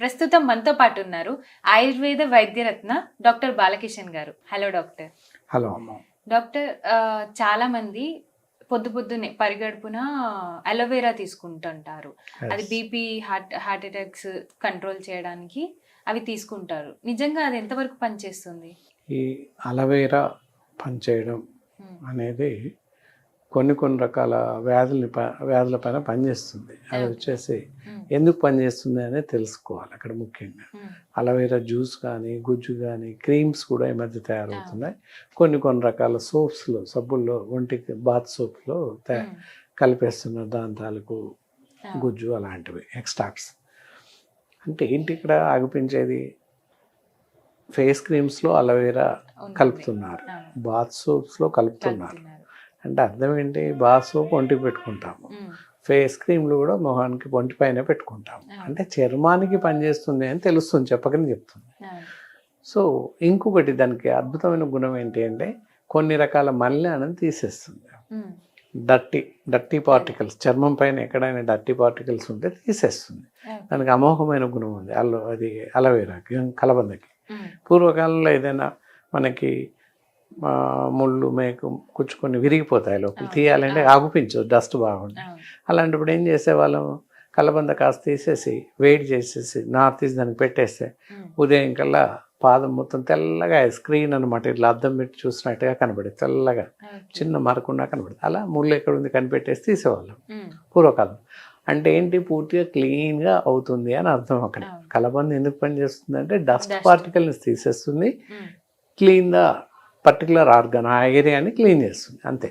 ప్రస్తుతం మనతో పాటు ఉన్నారు ఆయుర్వేద వైద్యరత్న డాక్టర్ బాలకిషన్ గారు. Hello doctor. హలో డాక్టర్ చాలా మంది పొద్దు పొద్దునే పరిగడుపున అలోవెరా తీసుకుంటుంటారు. అది BP heart heart attacks control చేయడానికి అవి తీసుకుంటారు. నిజంగా అది ఎంతవరకు పనిచేస్తుంది? ఈ అలవేరా పనిచేయడం అనేది కొన్ని కొన్ని రకాల వ్యాధుల్ని ప- వ్యాధుల పైన పనిచేస్తుంది. అది వచ్చేసి ఉమ్, ఎందుకు పనిచేస్తుంది అనేది తెలుసుకోవాలి అక్కడ ముఖ్యంగా. ఉమ్, అలవేరా జ్యూస్ కానీ గుజ్జు కానీ క్రీమ్స్ కూడా ఈ మధ్య తయారవుతున్నాయి. కొన్ని కొన్ని రకాల సోప్స్లో సబ్బుల్లో ఒంటికి బాత్ సోప్లో తయా ఉమ్, కలిపేస్తున్నారు దాని తాలూకు గుజ్జు అలాంటివి ఎక్స్ట్రాక్ట్స్. అంటే ఏంటి ఇక్కడ ఆగిపించేది ఫేస్ క్రీమ్స్లో అలవేరా. కలుపుతున్నారు. బాత్ సోప్స్లో కలుపుతున్నారు. అంటే అర్థం ఏంటి? బాత్ సోప్ ఒంటికి పెట్టుకుంటాము ఫేస్ క్రీమ్లు కూడా మొహానికి ఒంటి పైన పెట్టుకుంటాము. అంటే చర్మానికి పనిచేస్తుంది అని తెలుస్తుంది చెప్పకని చెప్తుంది. సో ఇంకొకటి దానికి అద్భుతమైన గుణం ఏంటి అంటే కొన్ని రకాల మలినాలను తీసేస్తుంది. ఉమ్, డర్టీ డర్టీ పార్టికల్స్ చర్మం పైన ఎక్కడైనా డర్టీ పార్టికల్స్ ఉంటే తీసేస్తుంది. దానికి అమోఘమైన గుణం ఉంది అల్లో అది అలవేరాకి కలబందకి. పూర్వకాలంలో ఏదైనా మనకి ముళ్ళు మేకు కుచ్చుకొని విరిగిపోతాయి లోపల. తీయాలంటే. ఆగుపించు డస్ట్ బాగుంది అలాంటప్పుడు ఏం చేసేవాళ్ళం? కలబంద కాస్త తీసేసి వేడి చేసేసి నార్ తీసి దానికి పెట్టేస్తే ఉదయం కల్లా పాదం మొత్తం తెల్లగా స్క్రీన్ అనమాట ఇట్లా అద్దం పెట్టి చూసినట్టుగా కనబడేది తెల్లగా. చిన్న మరకుండా కనబడేది. అలా ముళ్ళు ఎక్కడ ఉంది కనిపెట్టేసి తీసేవాళ్ళం. పూర్వకాలం. అంటే ఏంటి? పూర్తిగా క్లీన్గా అవుతుంది అని అర్థం అక్కడ. కలబంద ఎందుకు పనిచేస్తుంది అంటే డస్ట్. పార్టికల్ని తీసేస్తుంది. Um, clean the particular organ ఆ ఏరియాని క్లీన్ చేస్తుంది అంతే.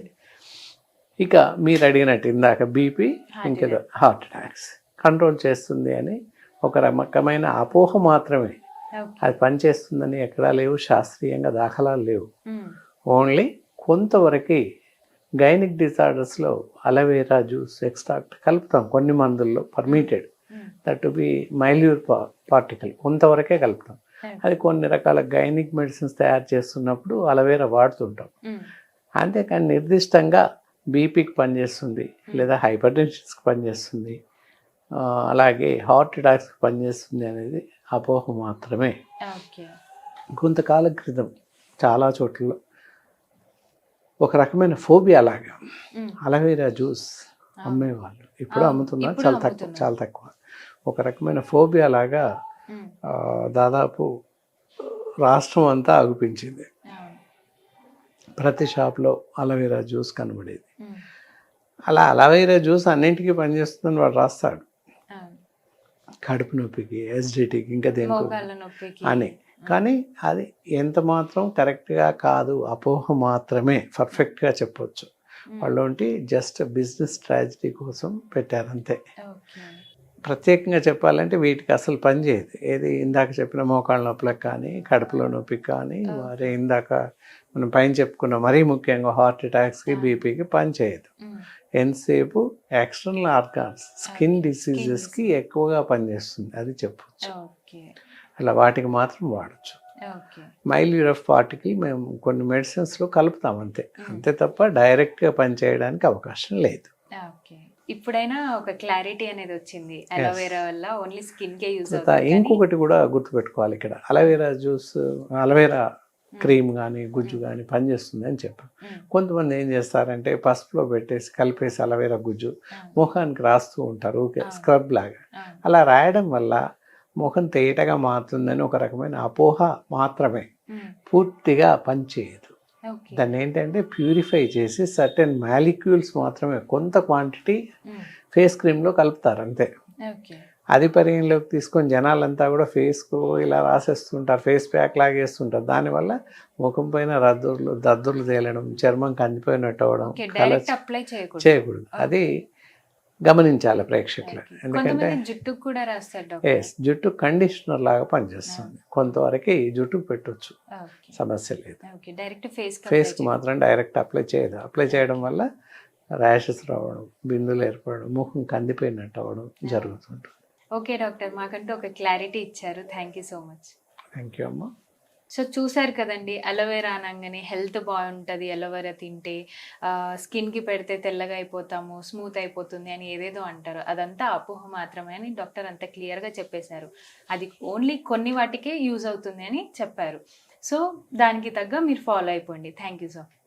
ఇక మీరు అడిగినట్టు ఇందాక బీపీ ఇంకేదో హార్ట్ అటాక్స్ కంట్రోల్ చేస్తుంది అని ఒక రకమైన అపోహ మాత్రమే. అది పనిచేస్తుందని ఎక్కడా లేవు శాస్త్రీయంగా దాఖలాలు లేవు. ఓన్లీ కొంతవరకు గైనిక్ డిజార్డర్స్లో అలవేరా జ్యూస్ ఎక్స్ట్రాక్ట్ కలుపుతాం కొన్ని మందుల్లో పర్మిటెడ్ దట్ టు బి మైల్యూర్ పార్టికల్ కొంతవరకే కలుపుతాం. అది కొన్ని రకాల గైనిక్ మెడిసిన్స్ తయారు చేస్తున్నప్పుడు అలవేరా వాడుతుంటాం. ఉమ్, అంతేకాని నిర్దిష్టంగా బీపీకి పనిచేస్తుంది లేదా హైపర్ టెన్షన్స్కి పనిచేస్తుంది అలాగే హార్ట్ అటాక్స్కి పనిచేస్తుంది అనేది అపోహ మాత్రమే. కొంతకాలం క్రితం చాలా చోట్ల ఒక రకమైన ఫోబియా లాగా ఉమ్, అలవేరా జ్యూస్ అమ్మేవాళ్ళు. ఇప్పుడు అమ్ముతున్నారు చాలా తక్కువ. చాలా తక్కువ. ఒక రకమైన ఫోబియా లాగా దాదాపు రాష్ట్రం అంతా అగుపించింది అవును. ప్రతి షాప్లో అలవేరా జ్యూస్ కనబడేది అలా అలవేరా జ్యూస్ అన్నింటికీ పనిచేస్తుందని వాడు రాస్తాడు. కడుపు నొప్పికి ఎస్డిటీకి ఇంకా దేనికి అని కానీ అది ఎంత మాత్రం కరెక్ట్గా కాదు అపోహ మాత్రమే పర్ఫెక్ట్గా చెప్పొచ్చు వాళ్ళు జస్ట్ బిజినెస్ ట్రాజడీ కోసం పెట్టారు అంతే ఓకే. ప్రత్యేకంగా చెప్పాలంటే వీటికి అసలు పని చేయదు ఏది ఇందాక చెప్పిన మోకాళ్ళ నొప్పులకు కానీ కడుపులో నొప్పికి కానీ. వారే ఇందాక మనం పైన చెప్పుకున్న మరీ ముఖ్యంగా హార్ట్ అటాక్స్కి. బీపీకి పని చేయదు ఎంతసేపు ఎక్స్టర్నల్ ఆర్గాన్స్ స్కిన్. డిసీజెస్కి. ఎక్కువగా పనిచేస్తుంది అది చెప్పొచ్చు. అలా వాటికి మాత్రం వాడచ్చు ఓకే. మైల్ యూరఫ్ పార్టీకి మేము కొన్ని మెడిసిన్స్లో కలుపుతాం అంతే. అంతే తప్ప డైరెక్ట్గా పనిచేయడానికి అవకాశం లేదు ఓకే. ఇప్పుడైనా ఒక క్లారిటీ అనేది వచ్చింది. అలోవెరా వల్ల ఓన్లీ స్కిన్ కే యూజ్ తర్వాత ఇంకొకటి కూడా గుర్తుపెట్టుకోవాలి ఇక్కడ. అలవేరా జ్యూస్ అలవేరా క్రీమ్ కానీ గుజ్జు కానీ పనిచేస్తుంది అని చెప్పాం కొంతమంది ఏం చేస్తారంటే పసుపులో పెట్టేసి కలిపేసి అలవేరా గుజ్జు ముఖానికి రాస్తూ ఉంటారు. ఓకే. స్క్రబ్ లాగా. అలా రాయడం వల్ల ముఖం తేటగా మారుతుందని ఒక రకమైన అపోహ మాత్రమే. పూర్తిగా పనిచేయదు. దాన్ని ఏంటంటే ప్యూరిఫై చేసి సర్టెన్ మాలిక్యూల్స్ మాత్రమే కొంత క్వాంటిటీ ఫేస్ క్రీమ్లో కలుపుతారు అంతే. అది పరిగణలోకి తీసుకొని జనాలంతా కూడా ఫేస్కు ఇలా రాసేస్తుంటారు ఫేస్ ప్యాక్ లాగేస్తుంటారు. దానివల్ల ముఖం పైన రద్దుర్లు దద్దుర్లు తేలడం చర్మం కందిపోయినట్టు చేయకూడదు. చేయకూడదు. అది గమనించాలి ప్రేక్షకులు. ఎందుకంటే జుట్టుకు కూడా రాస్తారు ఎస్ జుట్టు కండిషనర్ లాగా పనిచేస్తుంది. కొంతవరకు ఈ జుట్టుకు పెట్టొచ్చు. సమస్య లేదు. డైరెక్ట్ ఫేస్ ఫేస్కి మాత్రం డైరెక్ట్ అప్లై చేయదు. అప్లై చేయడం వల్ల ర్యాషెస్ రావడం బిందులు ఏర్పడడం ముఖం కందిపోయినట్టు అవ్వడం జరుగుతుంటుంది. Okay doctor. మాకంటూ ఒక క్లారిటీ ఇచ్చారు. Thank you so much thank you అమ్మా. సో చూసారు కదండి అలోవెరా అనగానే హెల్త్ బాగుంటుంది అలోవెరా తింటే స్కిన్కి పెడితే తెల్లగా అయిపోతాము స్మూత్ అయిపోతుంది అని ఏదేదో అంటారు. అదంతా అపోహ మాత్రమే అని డాక్టర్ అంత క్లియర్గా చెప్పేశారు. అది ఓన్లీ కొన్ని వాటికే యూజ్ అవుతుంది అని చెప్పారు. సో దానికి తగ్గ మీరు ఫాలో అయిపోండి. Thank you sir